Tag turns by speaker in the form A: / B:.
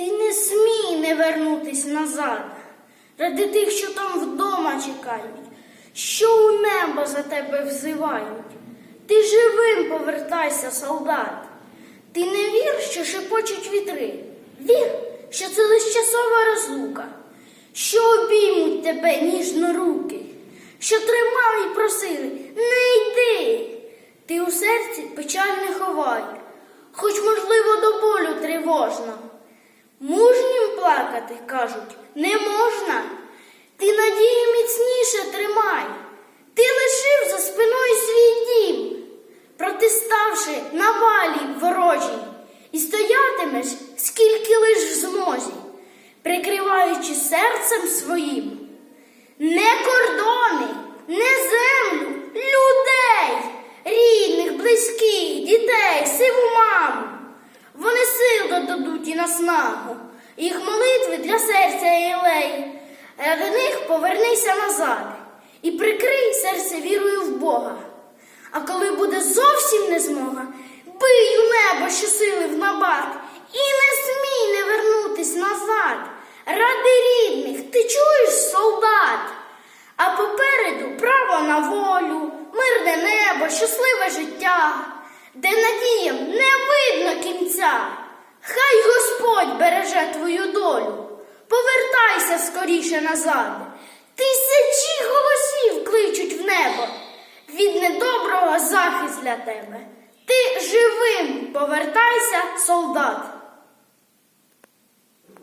A: Ти не смій не вернутись назад, ради тих, що там вдома чекають, що у небо за тебе взивають. Ти живим повертайся, солдат. Ти не вір, що шепочуть вітри. Вір, що це лише часова розлука, що обіймуть тебе ніжно руки, що тримали й просили, не йди. Ти у серці печаль не ховай, хоч, можливо, до плакати, кажуть, не можна. Ти надію міцніше тримай. Ти лишив за спиною свій дім, протиставши на валі ворожій, і стоятимеш, скільки лиш в змозі, прикриваючи серцем своїм. Не кордони, не землю, людей, рідних, близьких, дітей, сиву маму. Вони сил додадуть і наснагу, їх молитви для серця єлей. Ради них повернися назад і прикрий серце вірою в Бога. А коли буде зовсім не змога, бий у небо щосили в набат, і не смій не вернутись назад. Ради рідних, ти чуєш, солдат? А попереду право на волю, мирне небо, щасливе життя, де надіям не видно кінця. Хай береже твою долю. Повертайся скоріше назад. Тисячі голосів кличуть в небо. Від недоброго захист для тебе. Ти живим повертайся, солдат.